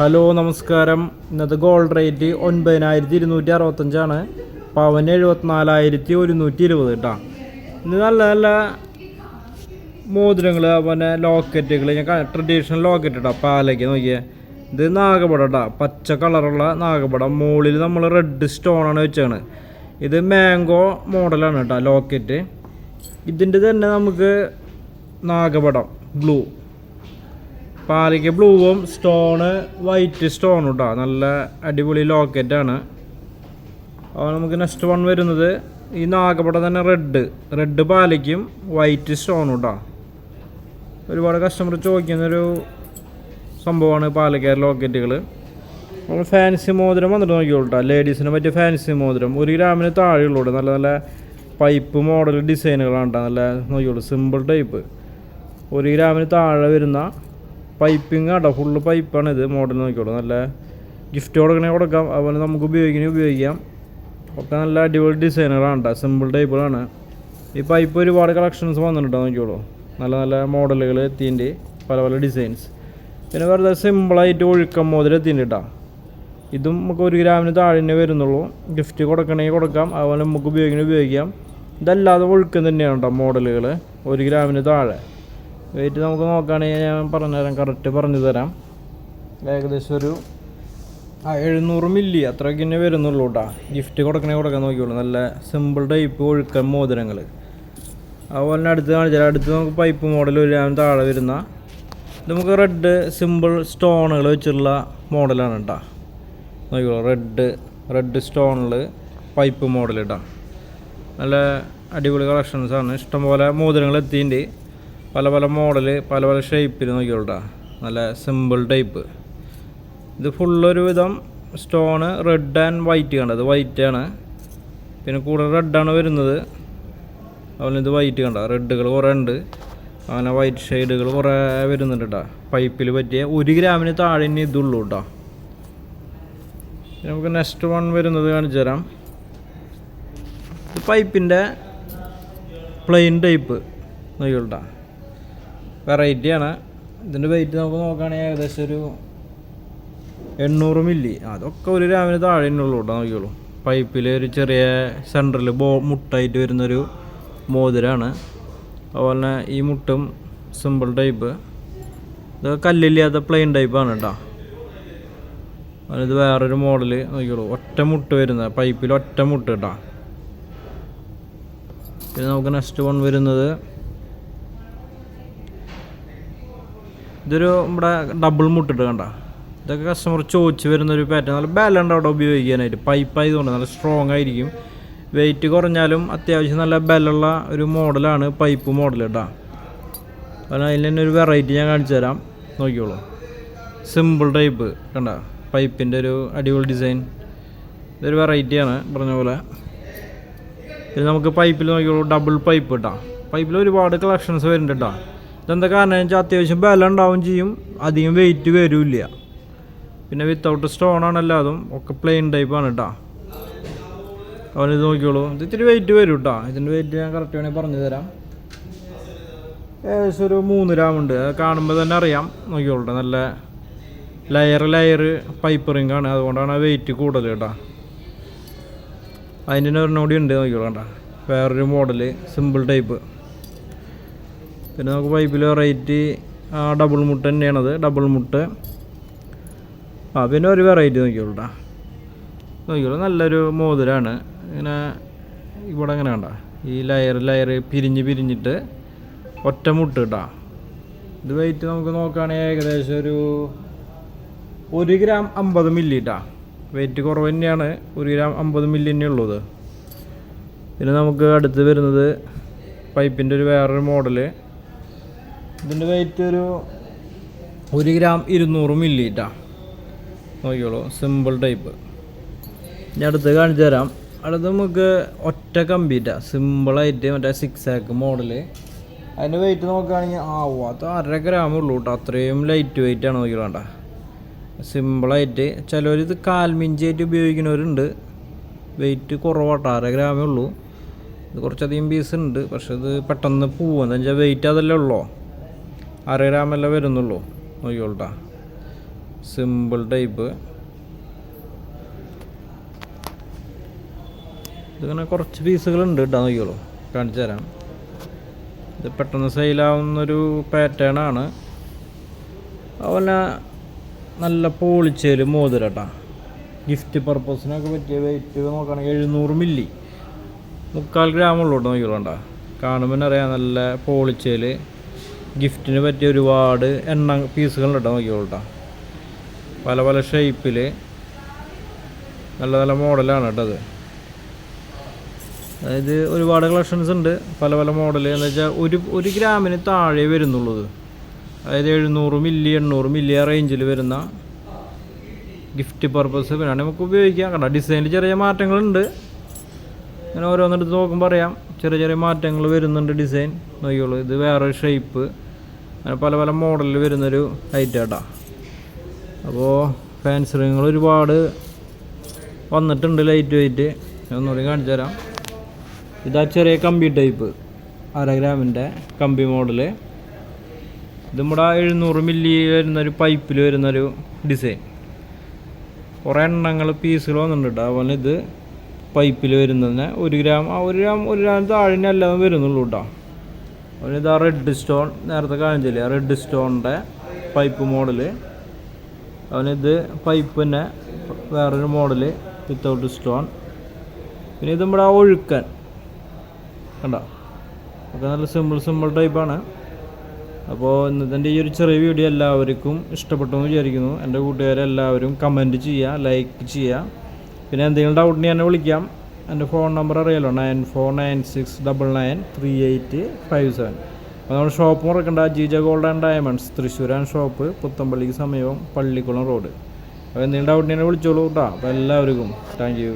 Hello നമസ്കാരം. ഇന്നത്തെ gold rate ഒൻപതിനായിരത്തി ഇരുന്നൂറ്റി അറുപത്തഞ്ചാണ് പവന് എഴുപത്തിനാലായിരത്തി ഒരുന്നൂറ്റി ഇരുപത് കേട്ടോ ഇന്ന് നല്ല നല്ല മോതിരങ്ങൾ അതുപോലെ ലോക്കറ്റുകൾ ഞാൻ ട്രഡീഷണൽ ലോക്കറ്റ് കേട്ടോ പാലയ്ക്ക് നോക്കിയേ. ഇത് നാഗപടം കേട്ടോ പച്ച കളറുള്ള നാഗപടം. മുകളിൽ നമ്മൾ റെഡ് സ്റ്റോണാണ് വെച്ചാണ് ഇത് മാംഗോ മോഡലാണ് കേട്ടോ ലോക്കറ്റ് ഇതിന്റെ തന്നെ നമുക്ക് നാഗപടം ബ്ലൂ പാലയ്ക്ക് ബ്ലൂവും സ്റ്റോണ് വൈറ്റ് സ്റ്റോണും കേട്ടോ നല്ല അടിപൊളി ലോക്കറ്റാണ് അപ്പോൾ നമുക്ക് നെക്സ്റ്റ് വൺ വരുന്നത് ഈ നാഗപ്പടം തന്നെ റെഡ്. റെഡ് പാലയ്ക്കും വൈറ്റ് സ്റ്റോണും കേട്ടോ ഒരുപാട് കസ്റ്റമർ ചോദിക്കുന്നൊരു സംഭവമാണ് പാലക്കാർ ലോക്കറ്റുകൾ നമ്മൾ ഫാൻസി മോതിരം വന്നിട്ട് നോക്കിയോളൂ കേട്ടോ ലേഡീസിന് പറ്റിയ ഫാൻസി മോതിരം. ഒരു ഗ്രാമിന് താഴെയുള്ളൂ. നല്ല നല്ല പൈപ്പ് മോഡൽ ഡിസൈനുകളാണ് കേട്ടോ നല്ല നോക്കിയോളൂ സിമ്പിൾ ടൈപ്പ് ഒരു ഗ്രാമിന് താഴെ വരുന്ന പൈപ്പിംഗ് ആട്ടോ. ഫുള്ള് പൈപ്പാണ് ഇത് മോഡൽ നോക്കിയോളൂ നല്ല ഗിഫ്റ്റ് കൊടുക്കണേ കൊടുക്കാം. അതുപോലെ നമുക്ക് ഉപയോഗിക്കണേ ഉപയോഗിക്കാം. ഒക്കെ നല്ല അടിപൊളി ഡിസൈനുകളാണ് കേട്ടോ സിമ്പിൾ ടൈപ്പുകളാണ് ഈ പൈപ്പ് ഒരുപാട് കളക്ഷൻസ് വന്നിട്ടുണ്ടോ നോക്കിയോളൂ നല്ല നല്ല മോഡലുകൾ എത്തിന്റെ പല പല ഡിസൈൻസ് പിന്നെ വെറുതെ സിമ്പിളായിട്ട് ഒഴുക്കം മോതിരം എത്തിന്റെ കേട്ടോ ഇതും നമുക്ക് ഒരു ഗ്രാമിന് താഴെ വരുന്നുള്ളൂ. ഗിഫ്റ്റ് കൊടുക്കണമെങ്കിൽ കൊടുക്കാം. അതുപോലെ നമുക്ക് ഉപയോഗിക്കണേ ഉപയോഗിക്കാം. ഇതല്ലാതെ ഒഴുക്കം തന്നെയാണ് കേട്ടോ മോഡലുകൾ ഒരു ഗ്രാമിന് താഴെ. വെയിറ്റ് നമുക്ക് നോക്കുകയാണെങ്കിൽ ഞാൻ പറഞ്ഞുതരാം കറക്റ്റ് പറഞ്ഞു തരാം. ഏകദേശം ഒരു ആ എഴുന്നൂറ് മില്ലി അത്രയ്ക്ക് തന്നെ വരുന്നുള്ളൂ കേട്ടോ ഗിഫ്റ്റ് കൊടുക്കണേ കൊടുക്കാൻ നോക്കിയുള്ളൂ നല്ല സിമ്പിൾ ടൈപ്പ് ഒഴുക്കൻ മോതിരങ്ങൾ. അതുപോലെ തന്നെ അടുത്ത് കാണിച്ചാൽ അടുത്ത് നമുക്ക് പൈപ്പ് മോഡൽ വരാൻ താഴെ വരുന്ന നമുക്ക് റെഡ് സിമ്പിൾ സ്റ്റോണുകൾ വെച്ചിട്ടുള്ള മോഡലാണ് കേട്ടോ നോക്കിയോളൂ റെഡ് റെഡ് സ്റ്റോണിൽ പൈപ്പ് മോഡൽ കേട്ടോ നല്ല അടിപൊളി കളക്ഷൻസാണ് ഇഷ്ടംപോലെ മോതിരങ്ങൾ എത്തിയിട്ടുണ്ട്. പല പല മോഡൽ പല പല ഷേപ്പിൽ നോക്കിയോളൂ നല്ല സിമ്പിൾ ടൈപ്പ് ഇത് ഫുള്ളൊരു വിധം സ്റ്റോണ് റെഡ് ആൻഡ് വൈറ്റ് കണ്ടത് വൈറ്റ് ആണ്. പിന്നെ കൂടുതൽ റെഡാണ് വരുന്നത്. അതുപോലെ ഇത് വൈറ്റ് കണ്ട. റെഡുകൾ കുറേ ഉണ്ട്. അങ്ങനെ വൈറ്റ് ഷെയ്ഡുകൾ കുറേ വരുന്നുണ്ട് കേട്ടോ പൈപ്പിൽ പറ്റിയ ഒരു ഗ്രാമിന് താഴെ ഇനി ഇതുള്ളൂ കേട്ടോ നമുക്ക് നെക്സ്റ്റ് വൺ വരുന്നത് കാണിച്ചു തരാം. പൈപ്പിന്റെ പ്ലെയിൻ ടൈപ്പ് നോക്കിയോട്ടാ വെറൈറ്റിയാണ് ഇതിന്റെ വെയിറ്റ് നമുക്ക് നോക്കുകയാണെങ്കിൽ ഏകദേശം ഒരു എണ്ണൂറ് മില്ലി അതൊക്കെ ഒരു രാവിലെ താഴെ ഉള്ളൂ കേട്ടോ നോക്കിയോളൂ പൈപ്പിൽ ഒരു ചെറിയ സെന്ററിൽ ബോ മുട്ടായിട്ട് വരുന്നൊരു മോതിരാണ്. അതുപോലെ തന്നെ ഈ മുട്ടും സിമ്പിൾ ടൈപ്പ് ഇത് കല്ലില്ലാത്ത പ്ലെയിൻ ടൈപ്പാണ് കേട്ടോ. ഇത് വേറൊരു മോഡൽ നോക്കിയോളൂ ഒറ്റ മുട്ട് വരുന്ന പൈപ്പിൽ ഒറ്റ മുട്ട് കേട്ടോ. പിന്നെ നമുക്ക് നെക്സ്റ്റ് വൺ വരുന്നത് ഇതൊരു നമ്മുടെ ഡബിൾ മുട്ടിട്ട് കണ്ട. ഇതൊക്കെ കസ്റ്റമർ ചോദിച്ച് വരുന്ന ഒരു പാറ്റേൺ നല്ല ബലുണ്ട് അവിടെ ഉപയോഗിക്കാനായിട്ട്. പൈപ്പ് ആയതുകൊണ്ട് നല്ല സ്ട്രോങ് ആയിരിക്കും. വെയിറ്റ് കുറഞ്ഞാലും അത്യാവശ്യം നല്ല ബലുള്ള ഒരു മോഡലാണ് പൈപ്പ് മോഡൽ കേട്ടോ. കാരണം അതിൽ തന്നെ ഒരു വെറൈറ്റി ഞാൻ കാണിച്ചു തരാം. നോക്കിയോളൂ സിമ്പിൾ ടൈപ്പ് കണ്ട. പൈപ്പിന്റെ ഒരു അടിപൊളി ഡിസൈൻ ഇതൊരു വെറൈറ്റിയാണ് പറഞ്ഞ പോലെ. പിന്നെ നമുക്ക് പൈപ്പിൽ നോക്കിയോളൂ ഡബിൾ പൈപ്പ് കേട്ടോ. പൈപ്പിൽ ഒരുപാട് കളക്ഷൻസ് വരുന്നുണ്ട് കേട്ടോ. ഇതെന്താ കാരണം? വെച്ചാൽ അത്യാവശ്യം ബലം ഉണ്ടാവും ചെയ്യും. അധികം വെയിറ്റ് വരില്ല. പിന്നെ വിത്തൗട്ട് സ്റ്റോൺ ആണല്ലോ അതും ഒക്കെ പ്ലെയിൻ ടൈപ്പാണ് കേട്ടോ അവൻ ഇത് നോക്കിയോളൂ ഇത് ഇത്തിരി വെയിറ്റ് വരും കേട്ടോ ഇതിന്റെ വെയിറ്റ് ഞാൻ കറക്റ്റ് വേണമെങ്കിൽ പറഞ്ഞു തരാം ഏകദേശം ഒരു മൂന്ന് ഗ്രാം ഉണ്ട്. അത് കാണുമ്പോൾ തന്നെ അറിയാം. നോക്കിയോളൂ നല്ല ലെയർ ലെയർ പൈപ്പ് ആണ്. അതുകൊണ്ടാണ് വെയിറ്റ് കൂടുതൽ കേട്ടോ അതിന്റെ ഒരെണ്ണം കൂടി ഉണ്ട്. നോക്കിയോളൂ കേട്ടോ വേറൊരു മോഡൽ സിമ്പിൾ ടൈപ്പ് പിന്നെ നമുക്ക് പൈപ്പിൽ വെറൈറ്റി ആ ഡബിൾ മുട്ട് തന്നെയാണത്. ഡബിൾ മുട്ട്. ആ പിന്നെ ഒരു വെറൈറ്റി നോക്കിയോളൂ കേട്ടോ നോക്കിയോളൂ നല്ലൊരു മോതിരാണ്. ഇങ്ങനെ ഇവിടെ അങ്ങനെ കണ്ട. ഈ ലെയർ ലെയർ പിരിഞ്ഞ് പിരിഞ്ഞിട്ട് ഒറ്റ മുട്ട് കേട്ടോ ഇത് വെയിറ്റ് നമുക്ക് നോക്കുകയാണെങ്കിൽ ഏകദേശം ഒരു ഒരു ഗ്രാം അമ്പത് മില്ലി ഇട്ടാ. വെയിറ്റ് കുറവ് തന്നെയാണ്. ഒരു ഗ്രാം അമ്പത് മില്ലി തന്നെ ഉള്ളത് പിന്നെ നമുക്ക് അടുത്ത് വരുന്നത് പൈപ്പിന്റെ ഒരു വേറൊരു മോഡൽ ഇതിന്റെ വെയിറ്റ് ഒരു ഒരു ഗ്രാം ഇരുന്നൂറ് മില്ലിറ്റാ നോക്കിയോളൂ സിമ്പിൾ ടൈപ്പ് ഞാൻ അടുത്ത് കാണിച്ചു തരാം. അടുത്ത് നമുക്ക് ഒറ്റ കമ്പിയിട്ട. സിമ്പിളായിട്ട് മറ്റേ സിക്സ് ആക്ക് മോഡൽ അതിന്റെ വെയിറ്റ് നോക്കുകയാണെങ്കിൽ ആ ഓ അത് അര ഗ്രാമേ ഉള്ളൂ കേട്ടോ. അത്രയും ലൈറ്റ് വെയിറ്റ് ആണ് നോക്കി വേണ്ട സിമ്പിളായിട്ട് ചിലവർ ഇത് കാൽമിഞ്ചിയായിട്ട് ഉപയോഗിക്കുന്നവരുണ്ട്. വെയിറ്റ് കുറവാട്ടോ അര ഗ്രാമേ ഉള്ളൂ. ഇത് കുറച്ചധികം പീസ് ഉണ്ട് പക്ഷെ ഇത് പെട്ടെന്ന് പോവുക എന്താ വെച്ചാൽ വെയിറ്റ് അതല്ലേ ഉള്ളൂ? അര ഗ്രാമല്ലേ വരുന്നുള്ളൂ? നോക്കിയോളട്ട സിമ്പിൾ ടൈപ്പ് ഇതിങ്ങനെ കുറച്ച് പീസുകളുണ്ട് കേട്ടോ നോക്കിയോളൂ കാണിച്ചു തരാം. ഇത് പെട്ടെന്ന് സെയിലാവുന്നൊരു പാറ്റേൺ ആണ്. അതുപോലെ നല്ല പോളിച്ചേൽ മോതിരട്ടാ ഗിഫ്റ്റ് പർപ്പസിനൊക്കെ പറ്റിയ വെയിറ്റ് നോക്കുകയാണെങ്കിൽ എഴുന്നൂറ് മില്ലി മുക്കാൽ ഗ്രാം നോക്കിയോളൂ നോക്കിയോളണ്ട കാണുമ്പോൾ അറിയാം നല്ല പോളിച്ചേൽ ഗിഫ്റ്റിന് പറ്റിയ ഒരുപാട് എണ്ണ പീസുകൾ ഇട്ടാൽ നോക്കിയോട്ടാ പല പല ഷേപ്പിൽ നല്ല നല്ല മോഡലാണ് കേട്ടത് അതായത് ഒരുപാട് കളക്ഷൻസ് ഉണ്ട്. പല പല മോഡൽ എന്ന് വെച്ചാൽ ഒരു ഒരു ഗ്രാമിന് താഴെ വരുന്നുള്ളത്. അതായത് എഴുന്നൂറ് മില്ലി എണ്ണൂറ് മില്ലി ആ റേഞ്ചിൽ വരുന്ന ഗിഫ്റ്റ് പർപ്പസ് പിന്നെ നമുക്ക് ഉപയോഗിക്കാം. കണ്ട? ഡിസൈനിൽ ചെറിയ മാറ്റങ്ങളുണ്ട്. അങ്ങനെ ഓരോന്നെടുത്ത് നോക്കുമ്പോൾ അറിയാം. ചെറിയ ചെറിയ മാറ്റങ്ങൾ വരുന്നുണ്ട് ഡിസൈൻ നോക്കിയോളൂ ഇത് വേറെ ഷേപ്പ് അങ്ങനെ പല പല മോഡലിൽ വരുന്നൊരു ഐറ്റം കേട്ടോ അപ്പോൾ ഫാൻസ് റിങ്ങൾ ഒരുപാട് വന്നിട്ടുണ്ട് ലൈറ്റ് വെയിറ്റ് ഒന്നുകൂടി കാണിച്ചു തരാം. ഇതാ ചെറിയ കമ്പി ടൈപ്പ് അര ഗ്രാമിന്റെ കമ്പി മോഡൽ ഇത് നമ്മുടെ എഴുന്നൂറ് മില്ലി വരുന്നൊരു പൈപ്പിൽ വരുന്നൊരു ഡിസൈൻ കുറേ എണ്ണങ്ങൾ പീസുകൾ വന്നിട്ടുണ്ട് അതുപോലെ ഇത് പൈപ്പിൽ വരുന്നതിന് ഒരു ഗ്രാം ആ ഒരു ഗ്രാം ഒരു ഗ്രാം താഴെ അല്ലാതെ വരുന്നുള്ളൂ കേട്ടോ ഇതാ റെഡ് സ്റ്റോൺ നേരത്തെ കാണിച്ചില്ലേ? റെഡ് സ്റ്റോണിന്റെ പൈപ്പ് മോഡൽ അവനിത് പൈപ്പ് തന്നെ വേറൊരു മോഡൽ വിത്തൗട്ട് സ്റ്റോൺ പിന്നെ ഇത് നമ്മുടെ ഒഴുക്കൻ. കണ്ടോ? ഒക്കെ നല്ല സിമ്പിൾ സിമ്പിൾ ടൈപ്പാണ് അപ്പോൾ ഇന്നത്തെ ഈ ഒരു ചെറിയ വീഡിയോ എല്ലാവർക്കും ഇഷ്ടപ്പെട്ടു എന്ന് വിചാരിക്കുന്നു. എന്റെ കൂട്ടുകാരെല്ലാവരും കമന്റ് ചെയ്യുക ലൈക്ക് ചെയ്യുക. പിന്നെ എന്തെങ്കിലും ഡൗട്ട് എന്നെ വിളിക്കാം. എന്റെ ഫോൺ നമ്പർ അറിയാലോ nine four nine six double nine three eight five seven അപ്പോൾ നമ്മുടെ ഷോപ്പ് മുറക്കേണ്ട ജീജ ഗോൾഡ് ആൻഡ് ഡയമണ്ട്സ് തൃശ്ശൂരാൻ ഷോപ്പ് പുത്തമ്പള്ളിക്ക് സമീപം പള്ളിക്കുളം റോഡ് അപ്പോൾ എന്തെങ്കിലും ഡൗട്ട് എന്നെ വിളിച്ചോളൂ കേട്ടോ അപ്പോൾ എല്ലാവർക്കും താങ്ക് യു